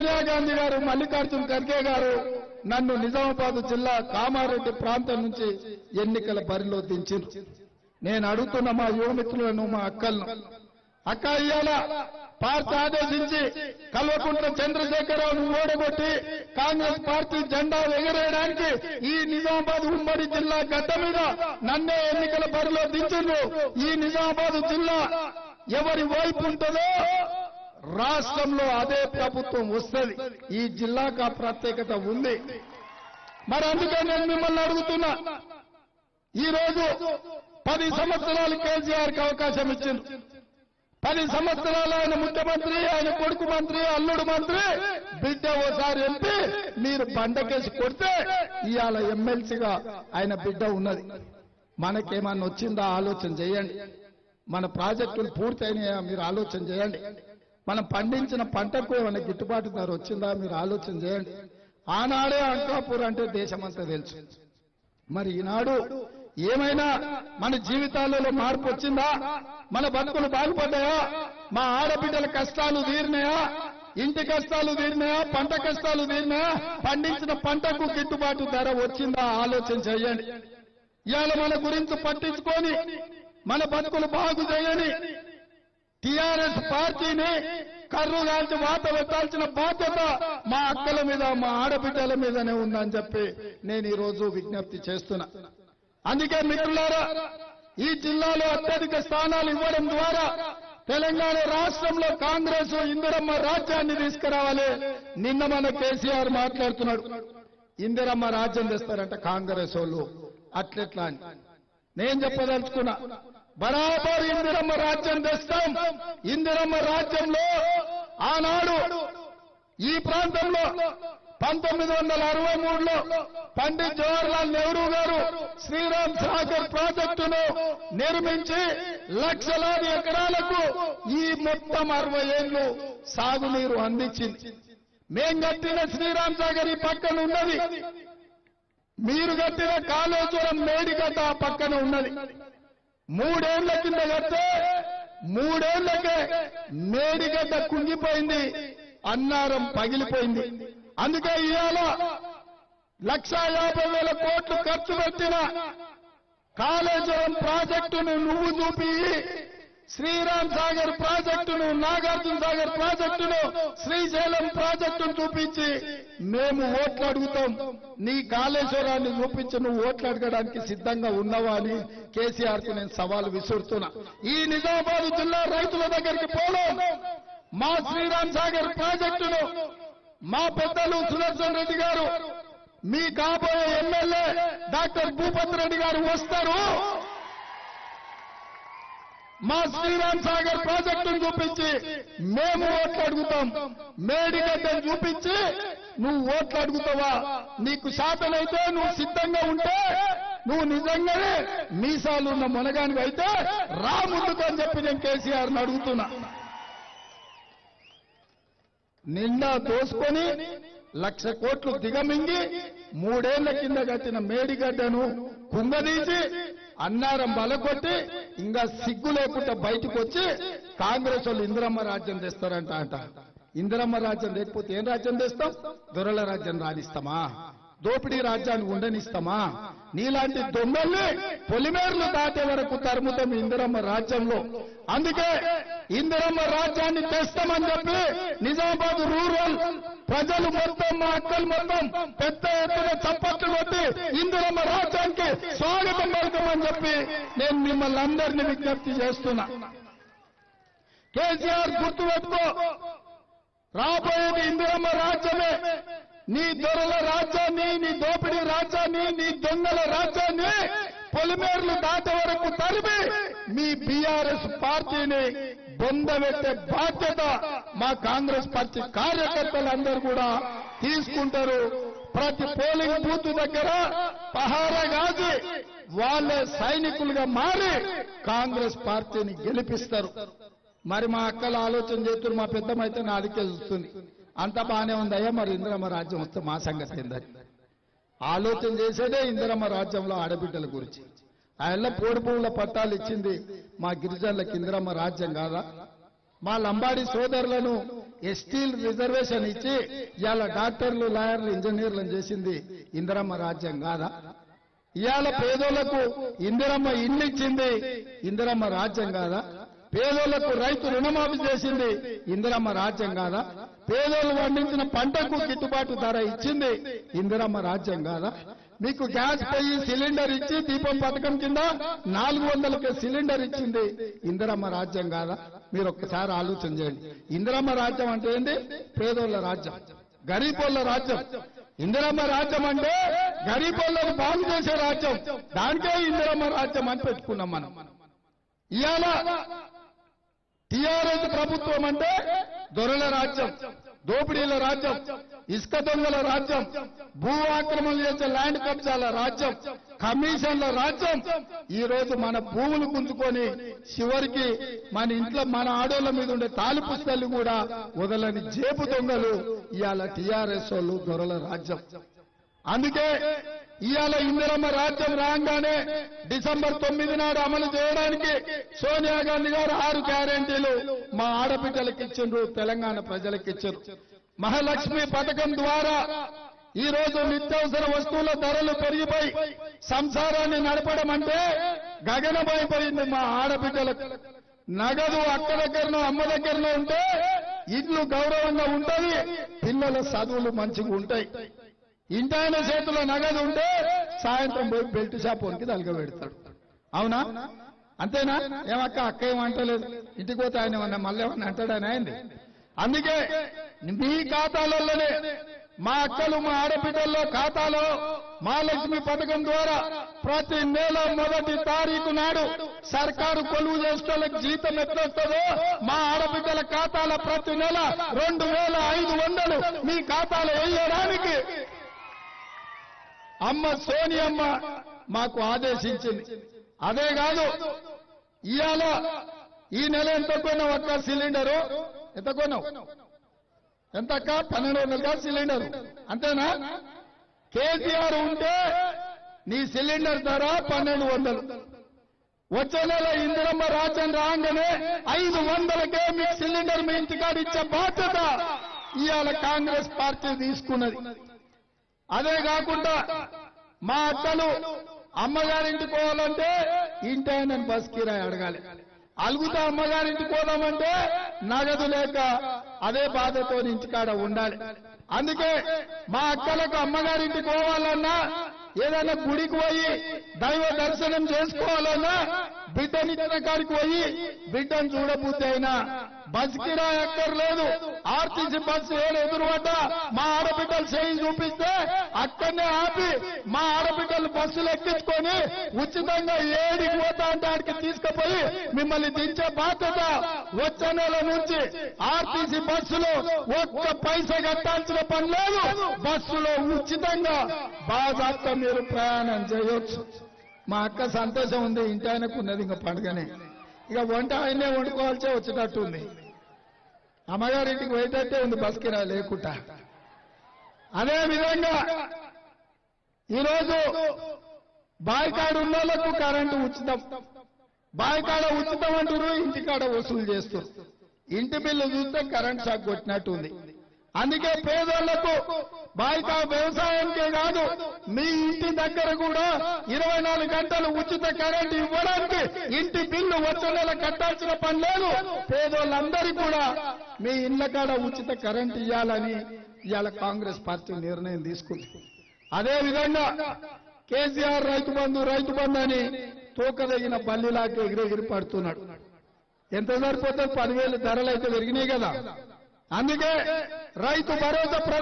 సోనియా గాంధీ గారు మల్లికార్జున్ ఖర్గే గారు నన్ను నిజామాబాద్ జిల్లా కామారెడ్డి ప్రాంతం నుంచి ఎన్నికల బరిలో దించారు. నేను అడుగుతున్న మా యువమిత్రులను మా అక్కలను అక్క ఇయ్యాల పార్టీ ఆదేశించి కల్వకుంట్ల చంద్రశేఖరరావును ఓడగొట్టి కాంగ్రెస్ పార్టీ జెండా ఎగరేయడానికి ఈ నిజామాబాద్ ఉమ్మడి జిల్లా గడ్డ మీద నన్నే ఎన్నికల బరిలో దించిండ్రు ఈ నిజామాబాద్ జిల్లా ఎవరి వైపు ఉంటుందో రాష్ట్రంలో అదే ప్రభుత్వం వస్తుంది. ఈ జిల్లాకు ఆ ప్రత్యేకత ఉంది. మరి అందుకే నేను మిమ్మల్ని అడుగుతున్నా. ఈ రోజు పది సంవత్సరాలు కేసీఆర్కి అవకాశం ఇచ్చింది పది సంవత్సరాలు ఆయన ముఖ్యమంత్రి ఆయన కొడుకు మంత్రి అల్లుడు మంత్రి బిడ్డ ఓసారి ఎంపీ మీరు బండకేసి కొడితే ఇవాళ ఎమ్మెల్సీగా ఆయన బిడ్డ ఉన్నది. మనకేమన్నా వచ్చిందా ఆలోచన చేయండి. మన ప్రాజెక్టులు పూర్తయినాయా మీరు ఆలోచన చేయండి. మనం పండించిన పంటకు ఏమైనా గిట్టుబాటు ధర వచ్చిందా? మీరు ఆలోచన చేయండి. ఆనాడే అంకాపూర్ అంటే దేశమంతా తెలుసు. మరి ఈనాడు ఏమైనా మన జీవితాలలో మార్పు వచ్చిందా? మన బతుకులు బాగుపడ్డాయా? మా ఆడబిడ్డల కష్టాలు తీరినాయా? ఇంటి కష్టాలు తీరినాయా? పంట కష్టాలు తీరినాయా? పండించిన పంటకు గిట్టుబాటు ధర వచ్చిందా? ఆలోచన చేయండి. ఇవాళ మన గురించి పట్టించుకొని మన బతుకులు బాగు చేయని టిఆర్ఎస్ పార్టీని కర్రు లాంటి వాత పెట్టాల్సిన బాధ్యత మా అక్కల మీద మా ఆడబిడ్డల మీదనే ఉందని చెప్పి నేను ఈ రోజు విజ్ఞప్తి చేస్తున్నా. అందుకే మిత్రులారా ఈ జిల్లాలో అత్యధిక స్థానాలు ఇవ్వడం ద్వారా తెలంగాణ రాష్ట్రంలో కాంగ్రెస్ ఇందిరమ్మ రాజ్యాన్ని తీసుకురావాలి. నిన్న మన కేసీఆర్ మాట్లాడుతున్నాడు. ఇందిరమ్మ రాజ్యం తెస్తారంట కాంగ్రెస్ వాళ్ళు. అట్లెట్లా అని. నేను చెప్పదలుచుకున్నా బరాబర్ ఇందిరమ్మ రాజ్యం తెస్తాం. ఇందిరమ్మ రాజ్యంలో ఆనాడు ఈ ప్రాంతంలో పంతొమ్మిది వందల అరవై మూడులో పండిత్ జవహర్లాల్ నెహ్రూ గారు శ్రీరామ్ సాగర్ ప్రాజెక్టును నిర్మించి లక్షలాది ఎకరాలకు ఈ మొత్తం అరవై ఏళ్ళు సాగునీరు అందించింది. మేం కట్టిన శ్రీరామ్ సాగర్ ఈ పక్కన ఉన్నది. మీరు కట్టిన కాళేశ్వరం మేడిగడ్డ పక్కన ఉన్నది. మూడేళ్ళ కింద కడితే మూడేళ్ళకే మేడిగడ్డ కుంగిపోయింది అన్నారం పగిలిపోయింది. అందుకే ఇవాళ లక్ష యాభై వేల కోట్లు ఖర్చు పెట్టిన కాళేశ్వరం ప్రాజెక్టును నువ్వు చూపి శ్రీరామ్ సాగర్ ప్రాజెక్టును నాగార్జున సాగర్ ప్రాజెక్టును శ్రీశైలం ప్రాజెక్టును చూపించి మేము ఓట్లు అడుగుతాం. నీ కాళేశ్వరాన్ని చూపించి నువ్వు ఓట్లు అడగడానికి సిద్ధంగా ఉన్నావా అని కేసీఆర్కు నేను సవాలు విసురుతున్నా. ఈ నిజామాబాద్ జిల్లా రైతుల దగ్గరికి పోలేం మా శ్రీరామ్ సాగర్ ప్రాజెక్టును మా పెద్దలు సుదర్శన్ రెడ్డి గారు మీ కాబోయే ఎమ్మెల్యే డాక్టర్ భూపత్ రెడ్డి గారు వస్తారు. మా శ్రీరామ్ సాగర్ ప్రాజెక్టును చూపించి మేము ఓట్లు అడుగుతాం. మేడిగడ్డను చూపించి నువ్వు ఓట్లు అడుగుతావా? నీకు శాతనైతే నువ్వు సిద్ధంగా ఉంటే నువ్వు నిజంగానే మీసాలున్న మునగానికి అయితే రా ముందుకు అని చెప్పి నేను కేసీఆర్ని అడుగుతున్నా. నిండా దోసుకొని లక్ష కోట్లు దిగమింగి మూడేళ్ళ కింద కట్టిన మేడిగడ్డను కుంగదీసి అన్నారం బలకొట్టి ఇంకా సిగ్గు లేకుండా బయటకు వచ్చి కాంగ్రెస్ వాళ్ళు ఇందిరమ్మ రాజ్యం తెస్తారంట అంట. ఇందిరమ్మ రాజ్యం లేకపోతే ఏం రాజ్యం తెస్తాం? దొరల రాజ్యం రాణిస్తామా? దోపిడీ రాజ్యాన్ని ఉండనిస్తామా? నీలాంటి దొంగల్ని పొలిమేర్లు దాటే వరకు తరుముతాం ఇందిరమ్మ రాజ్యంలో. అందుకే ఇందిరమ్మ రాజ్యాన్ని తెస్తామని చెప్పి నిజామాబాద్ రూరల్ ప్రజలు మొత్తం మా అక్కలు మొత్తం పెద్ద ఎత్తున చప్పట్లు కొట్టి ఇందిరమ్మ రాజ్యం స్వాగతం పలకమని చెప్పి నేను మిమ్మల్ని అందరినీ విజ్ఞప్తి చేస్తున్నా. కేసీఆర్ గుర్తుపెట్టుకో రాబోయేది ఇందిరమ్మ రాజ్యమే. నీ దొరల రాజ్యాన్ని నీ దోపిడీ రాజ్యాన్ని నీ దొంగల రాజ్యాన్ని పొలిమేర్లు దాటే వరకు తరిమి మీ బీఆర్ఎస్ పార్టీని బొందబెట్టే బాధ్యత మా కాంగ్రెస్ పార్టీ కార్యకర్తలందరూ కూడా తీసుకుంటారు. ప్రతి పోలింగ్ బూత్ దగ్గర పహారా కాదు వాళ్ళే సైనికులుగా మారి కాంగ్రెస్ పార్టీని గెలిపిస్తారు. మరి మా అక్కలు ఆలోచన చేస్తున్నారు మా పెద్దమైతే నా అదికే చూస్తుంది అంత బానే ఉందయ్యా మరి ఇందిరమ్మ రాజ్యం వస్తే మా సంగతి ఏందని ఆలోచన చేసేదే ఇందిరమ్మ రాజ్యంలో ఆడబిడ్డల గురించి. ఆయన పోడు పట్టాలు ఇచ్చింది మా గిరిజనులకు ఇందిరమ్మ రాజ్యం కాదా? మా లంబాడి సోదరులను ఎస్టీలు రిజర్వేషన్ ఇచ్చి ఇవాళ డాక్టర్లు లాయర్లు ఇంజనీర్లను చేసింది ఇందిరమ్మ రాజ్యం కాదా? ఇవాళ పేదోళ్ళకు ఇందిరమ్మ ఇల్లు ఇచ్చింది ఇందిరమ్మ రాజ్యం కాదా? పేదోళ్ళకు రైతు రుణమాఫీ చేసింది ఇందిరమ్మ రాజ్యం కాదా? పేదోళ్ళు పండించిన పంటకు గిట్టుబాటు ధర ఇచ్చింది ఇందిరమ్మ రాజ్యం కాదా? మీకు గ్యాస్ పోయి సిలిండర్ ఇచ్చి దీపం పథకం కింద నాలుగు వందలకి సిలిండర్ ఇచ్చింది ఇందిరమ్మ రాజ్యం కాదా? మీరు ఒక్కసారి ఆలోచన చేయండి. ఇందిరమ్మ రాజ్యం అంటే ఏంటి పేదోళ్ళ రాజ్యం. గరీబోళ్ళ రాజ్యం. ఇందిరమ్మ రాజ్యం అంటే గరీబోళ్ళకు బాగు చేసే రాజ్యం. దానికే ఇందిరమ్మ రాజ్యం అని పెట్టుకున్నాం మనం. ఇవాళ టిఆర్ఎస్ ప్రభుత్వం అంటే దొరల రాజ్యం. దోపిడీల రాజ్యం ఇసుక దొంగల రాజ్యం భూ ఆక్రమణలు చేసే ల్యాండ్ కబ్జాల రాజ్యం కమిషన్ల రాజ్యం ఈ రోజు మన భూములు గుంజుకొని చివరికి మన ఇంట్లో మన ఆడోళ్ళ మీద ఉండే తాలి కూడా వదలని జేబు దొంగలు ఇవాళ టిఆర్ఎస్ వాళ్ళు దొరల రాజ్యం. అందుకే ఇవాళ ఇందిరమ్మ రాజ్యం రాగానే డిసెంబర్ తొమ్మిది నాడు అమలు చేయడానికి సోనియా గాంధీ గారు ఆరు గ్యారెంటీలు మా ఆడబిడ్డలకు ఇచ్చిండ్రు తెలంగాణ ప్రజలకు ఇచ్చారు మహాలక్ష్మి పథకం ద్వారా ఈ రోజు నిత్యావసర వస్తువుల ధరలు పెరిగిపోయి సంసారాన్ని నడపడం అంటే గగనమైపోయింది మా ఆడబిడ్డలకు నగదు అక్క దగ్గరనో అమ్మ దగ్గరనో ఉంటే ఇల్లు గౌరవంగా ఉంటుంది పిల్లల చదువులు మంచిగా ఉంటాయి. ఇంటాయన చేతిలో నగదు ఉంటే సాయంత్రం పోయి బెల్ట్ షాప్ వనికి తలగ పెడతాడు. అవునా? అంతేనా? ఏమక్క అక్క ఏమంటలేదు ఇంటికి పోతే ఆయన ఏమన్నా మళ్ళీ ఏమన్నా అంటాడని అయింది. అందుకే మీ ఖాతాలలోనే మా అక్కలు మా ఆడబిడ్డల్లో ఖాతాలో మహాలక్ష్మి పథకం ద్వారా ప్రతి నెల మొదటి తారీఖు నాడు సర్కారు కొలువు చేసేలకు జీతం ఎట్లొస్తుందో మా ఆడబిడ్డల ఖాతాల ప్రతి నెల రెండు వేల ఐదు వందలు మీ ఖాతాలో వేయడానికి అమ్మ సోనియమ్మ మాకు ఆదేశించింది. అదే కాదు ఇవాళ ఈ నెల ఎంత కొన్నావు అక్క సిలిండరు? ఎంత కొన్నావు? ఎంత అక్క పన్నెండు వందలుగా సిలిండర్. అంతేనా? కేసీఆర్ ఉంటే నీ సిలిండర్ ధర పన్నెండు వందలు. వచ్చే నెల ఇందిరమ్మ రాజన్ రాగానే ఐదు వందలకే మీ సిలిండర్ మీ ఇంటికాడిచ్చే బాధ్యత ఇవాళ కాంగ్రెస్ పార్టీ తీసుకున్నది. అదే కాకుండా మా అత్తలు అమ్మగారింటికి పోవాలంటే ఇంటి ఆయన బస్ కిరాయి అడగాలి. అలుగుతా అమ్మగారింటికి పోదామంటే నగదు లేక అదే బాధతో ఇంటికాడ ఉండాలి. అందుకే మా అక్కలకు అమ్మగారింటికి పోవాలన్నా ఏదైనా గుడికి పోయి దైవ దర్శనం చేసుకోవాలన్నా బిడ్డనిచ్చిన కాడికి పోయి బిడ్డను చూడబుద్ధి అయినా బస్ కిరాయి అక్కర్లేదు ఆర్టీసీ బస్సు ఏడు ఎదురుపడ్డా మా ఆడబిడ్డలు చేయి చూపిస్తే అక్కడనే ఆపి మా ఆడబిడ్డలు బస్సులు ఎక్కించుకొని ఉచితంగా ఏడికి పోతా అంటే ఆడికి తీసుకుపోయి మిమ్మల్ని దించే బాధ్యత వచ్చే నెల నుంచి ఆర్టీసీ బస్సులు ఒక్క పైస కట్టాల్సిన పని లేదు. బస్సులో ఉచితంగా బాగా మీరు ప్రయాణం చేయొచ్చు. మా అక్క సంతోషం ఉంది ఇంటి ఆయనకు ఉన్నది ఇంకా పండుగనే. ఇక వంట ఆయనే వండుకోవాల్సే వచ్చేటట్టు ఉంది అమ్మగారింటికి పోయేటట్టే ఉంది బస్ కిరా లేకుండా. అదే విధంగా ఈరోజు బాయికాడ ఉన్నోళ్ళకు కరెంటు ఉచితం. బాయికాడ ఉచితం అంటారు ఇంటికాడ వసూలు చేస్తారు ఇంటి బిల్లు చూస్తే కరెంట్ షాక్ కొట్టినట్టు ఉంది అందుకే పేదోళ్ళకు బాయికా వ్యవసాయానికే కాదు మీ ఇంటి దగ్గర కూడా ఇరవై నాలుగు గంటలు ఉచిత కరెంట్ ఇవ్వడానికి ఇంటి బిల్లు వచ్చే నెల కట్టాల్సిన పని లేదు. పేదోళ్ళందరికీ కూడా మీ ఇళ్ళ కాడ ఉచిత కరెంట్ ఇవ్వాలని ఇవాళ కాంగ్రెస్ పార్టీ నిర్ణయం తీసుకుంది. అదే విధంగా కేసీఆర్ రైతు బంధు రైతు బంధు అని తూకదగిన బల్లిలాగా ఎగిరెగిరి పడుతున్నాడు. ఎంత సరిపోతే పదివేలు ధరలు అయితే పెరిగినాయి కదా. అందుకే రైతు భరోసా ప్ర-